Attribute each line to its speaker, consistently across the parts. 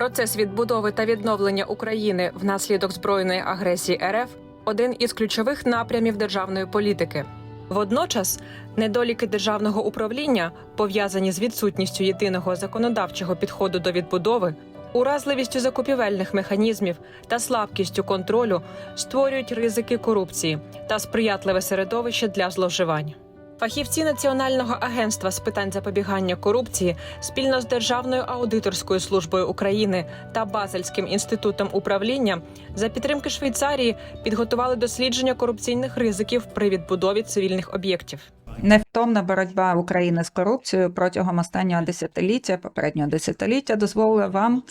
Speaker 1: Процес відбудови та відновлення України внаслідок збройної агресії РФ один із ключових напрямів державної політики. Водночас, недоліки державного управління, пов'язані з відсутністю єдиного законодавчого підходу до відбудови, уразливістю закупівельних механізмів та слабкістю контролю, створюють ризики корупції та сприятливе середовище для зловживань. Фахівці Національного агентства з питань запобігання корупції спільно з Державною аудиторською службою України та Базельським інститутом управління за підтримки Швейцарії підготували дослідження корупційних ризиків при відбудові цивільних об'єктів.
Speaker 2: Невтомна боротьба України з корупцією протягом останнього десятиліття, попереднього десятиліття, дозволила вам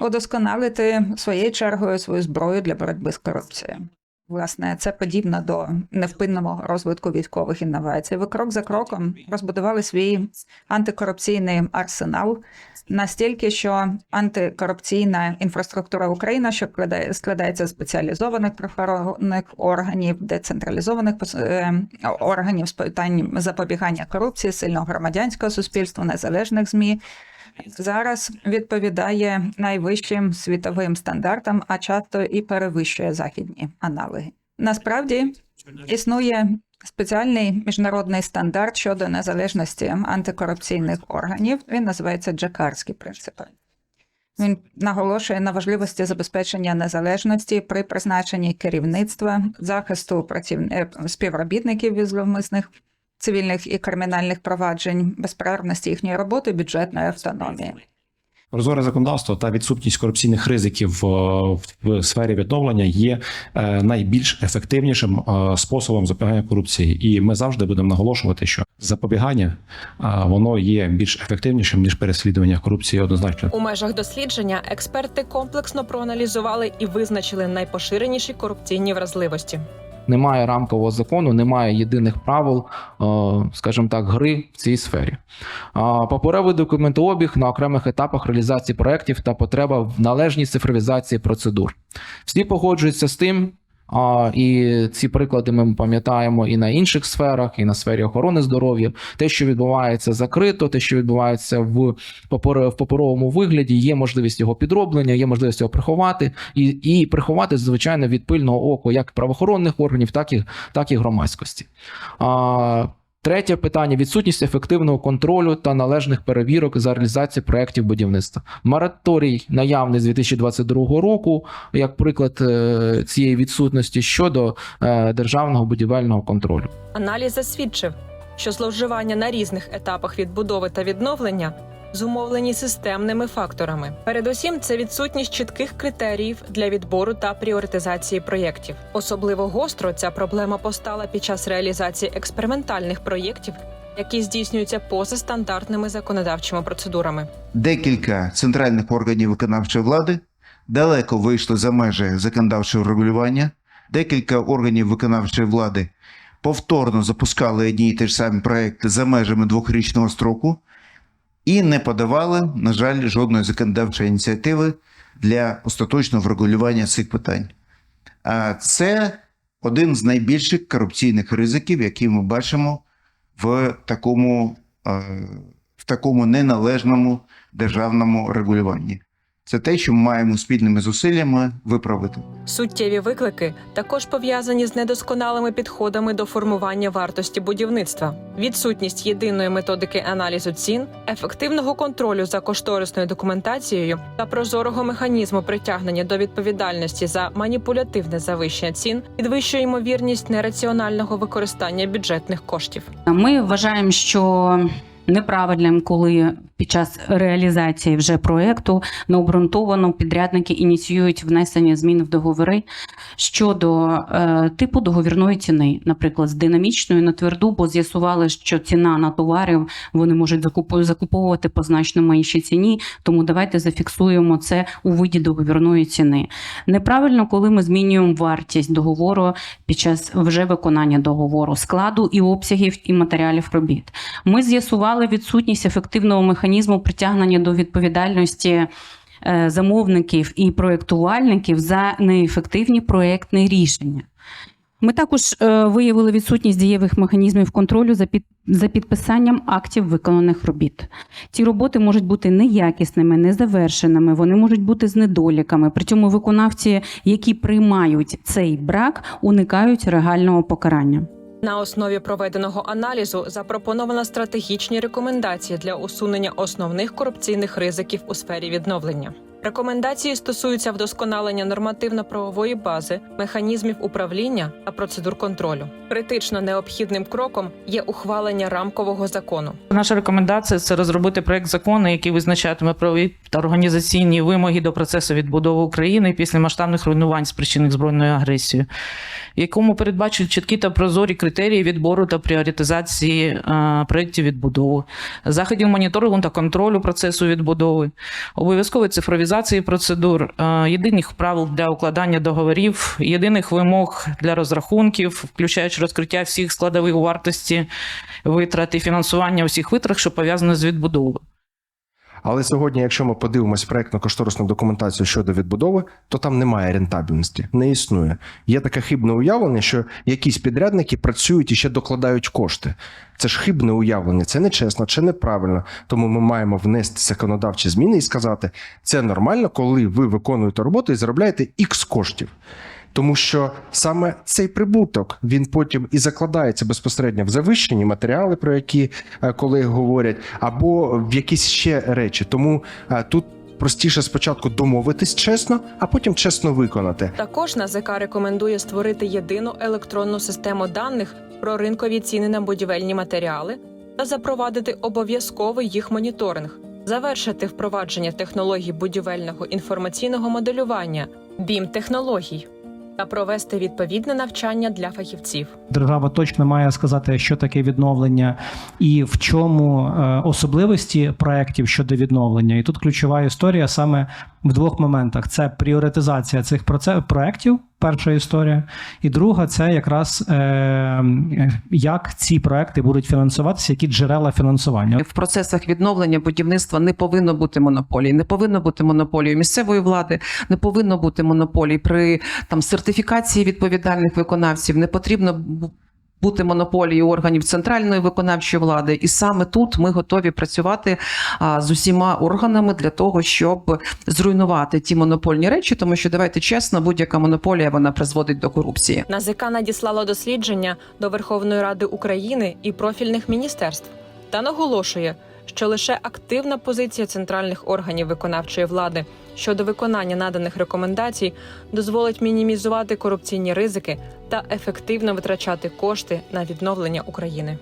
Speaker 2: удосконалити своєю чергою свою зброю для боротьби з корупцією. Власне, це подібно до невпинного розвитку військових інновацій. Ви крок за кроком розбудували свій антикорупційний арсенал настільки, що антикорупційна інфраструктура України, що складається з спеціалізованих правоохоронних органів, децентралізованих е, органів з питань запобігання корупції, сильного громадянського суспільства, незалежних змі. Зараз відповідає найвищим світовим стандартам, а часто і перевищує західні аналоги. Насправді існує спеціальний міжнародний стандарт щодо незалежності антикорупційних органів. Він називається Джакарські принципи. Він наголошує на важливості забезпечення незалежності при призначенні керівництва, захисту працівни... е, співробітників від зловмисних цивільних і кримінальних проваджень, безперервності їхньої роботи, бюджетної автономії.
Speaker 3: Прозоре законодавство та відсутність корупційних ризиків е, в сфері відновлення є е, найбільш ефективнішим е, способом запобігання корупції, і ми завжди будемо наголошувати, що запобігання е, воно є більш ефективнішим ніж переслідування корупції однозначно.
Speaker 1: У межах дослідження експерти комплексно проаналізували і визначили найпоширеніші корупційні вразливості.
Speaker 4: Немає рамкового закону, немає єдиних правил, е, скажімо так, гри в цій сфері. Паперовий документообіг на окремих етапах реалізації проєктів та потреба в належній цифровізації процедур. Всі погоджуються з тим. А, і ці приклади ми пам'ятаємо і на інших сферах, і на сфері охорони здоров'я. Те, що відбувається закрито, те, що відбувається в, в паперовому вигляді, є можливість його підроблення, є можливість його приховати, і, і приховати, звичайно, від пильного оку як правоохоронних органів, так і, так і громадськості. А, Третє питання відсутність ефективного контролю та належних перевірок за реалізацію проєктів будівництва. Мораторій наявний з 2022 року, як приклад е, цієї відсутності щодо е, державного будівельного контролю.
Speaker 1: Аналіз засвідчив, що зловживання на різних етапах відбудови та відновлення зумовлені системними факторами. Передусім, це відсутність чітких критеріїв для відбору та пріоритизації проєктів. Особливо гостро ця проблема постала під час реалізації експериментальних проєктів, які здійснюються поза стандартними законодавчими процедурами.
Speaker 5: Декілька центральних органів виконавчої влади далеко вийшли за межі законодавчого регулювання. Декілька органів виконавчої влади повторно запускали одні й ті ж самі проекти за межами двохрічного строку і не подавали, на жаль, жодної законодавчої ініціативи для остаточного врегулювання цих питань. А це один з найбільших корупційних ризиків, які ми бачимо в такому, е, в такому неналежному державному регулюванні. Це те, що ми маємо спільними зусиллями виправити.
Speaker 1: Суттєві виклики також пов'язані з недосконалими підходами до формування вартості будівництва, відсутність єдиної методики аналізу цін, ефективного контролю за кошторисною документацією та прозорого механізму притягнення до відповідальності за маніпулятивне завищення цін підвищує ймовірність нераціонального використання бюджетних коштів.
Speaker 6: Ми вважаємо, що неправильним, коли під час реалізації вже проекту необґрунтовано підрядники ініціюють внесення змін в договори щодо е, типу договірної ціни, наприклад, з динамічної на тверду, бо з'ясували, що ціна на товарів вони можуть закуповувати по значно меншій ціні. Тому давайте зафіксуємо це у виді договірної ціни. Неправильно, коли ми змінюємо вартість договору під час вже виконання договору, складу і обсягів і матеріалів робіт. Ми з'ясували відсутність ефективного механізму притягнення до відповідальності е, замовників і проєктувальників за неефективні проєктні рішення. Ми також е, виявили відсутність дієвих механізмів контролю за під за підписанням актів виконаних робіт. Ці роботи можуть бути неякісними, незавершеними, вони можуть бути з недоліками. При цьому виконавці, які приймають цей брак, уникають реального покарання.
Speaker 1: На основі проведеного аналізу запропоновано стратегічні рекомендації для усунення основних корупційних ризиків у сфері відновлення. Рекомендації стосуються вдосконалення нормативно-правової бази, механізмів управління та процедур контролю. Критично необхідним кроком є ухвалення рамкового закону.
Speaker 7: Наша рекомендація це розробити проект закону, який визначатиме правові та організаційні вимоги до процесу відбудови України після масштабних руйнувань, спричинених збройною агресією, в якому передбачують чіткі та прозорі критерії відбору та пріоритизації е, проєктів відбудови, заходів моніторингу та контролю процесу відбудови, обов'язкової цифровізації процедур, е, єдиних правил для укладання договорів, єдиних вимог для розрахунків, включаючи розкриття всіх складових вартості витрат і фінансування усіх витрат, що пов'язано з відбудовою.
Speaker 8: Але сьогодні, якщо ми подивимось проектно-кошторисну документацію щодо відбудови, то там немає рентабельності, не існує. Є таке хибне уявлення, що якісь підрядники працюють і ще докладають кошти. Це ж хибне уявлення, це нечесно, це неправильно. Тому ми маємо внести законодавчі зміни і сказати, це нормально, коли ви виконуєте роботу і заробляєте ікс коштів. Тому що саме цей прибуток він потім і закладається безпосередньо в завищені матеріали, про які е, колеги говорять, або в якісь ще речі. Тому е, тут простіше спочатку домовитись чесно, а потім чесно виконати.
Speaker 1: Також НАЗК рекомендує створити єдину електронну систему даних про ринкові ціни на будівельні матеріали та запровадити обов'язковий їх моніторинг, завершити впровадження технологій будівельного інформаційного моделювання, бім технологій та провести відповідне навчання для фахівців.
Speaker 9: Держава точно має сказати, що таке відновлення і в чому е, особливості проєктів щодо відновлення. І тут ключова історія саме в двох моментах: це пріоритизація цих проєктів. Перша історія, і друга це якраз е, як ці проекти будуть фінансуватися, які джерела фінансування.
Speaker 10: В процесах відновлення будівництва не повинно бути монополії, не повинно бути монополії місцевої влади, не повинно бути монополій при там сертифікації відповідальних виконавців. Не потрібно бути монополії органів центральної виконавчої влади, і саме тут ми готові працювати з усіма органами для того, щоб зруйнувати ті монопольні речі, тому що давайте чесно, будь-яка монополія вона призводить до корупції.
Speaker 1: НАЗК надіслало дослідження до Верховної Ради України і профільних міністерств та наголошує, що лише активна позиція центральних органів виконавчої влади щодо виконання наданих рекомендацій дозволить мінімізувати корупційні ризики та ефективно витрачати кошти на відновлення України.